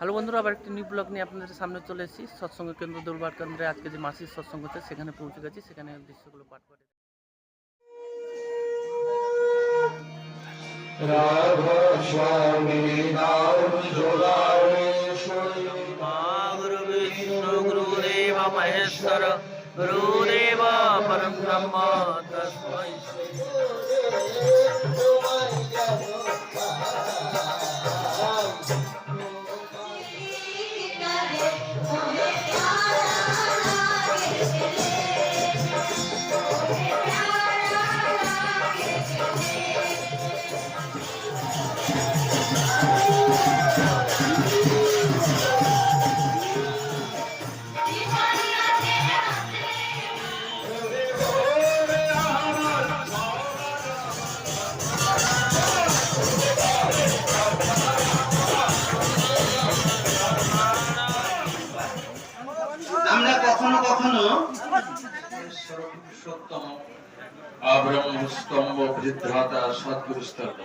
Hello বন্ধুরা আবার একটি নিউ ব্লগ নিয়ে আপনাদের সামনে চলে এসেছি। সৎসঙ্গ কেন্দ্র দরবার কেন্দ্রে আজকে যে মাসির সৎসঙ্গ হচ্ছে সেখানে পৌঁছে গেছি। সেখানে দৃশ্যগুলো পাঠ করে মহেশ্বর গুরুদেব পরম ব্রহ্ম Forget কখনো কখনো সত্যম আব্রহ্মস্তম্ভ বৃদ্ধাতা সদ্গুরুস্তম্ভ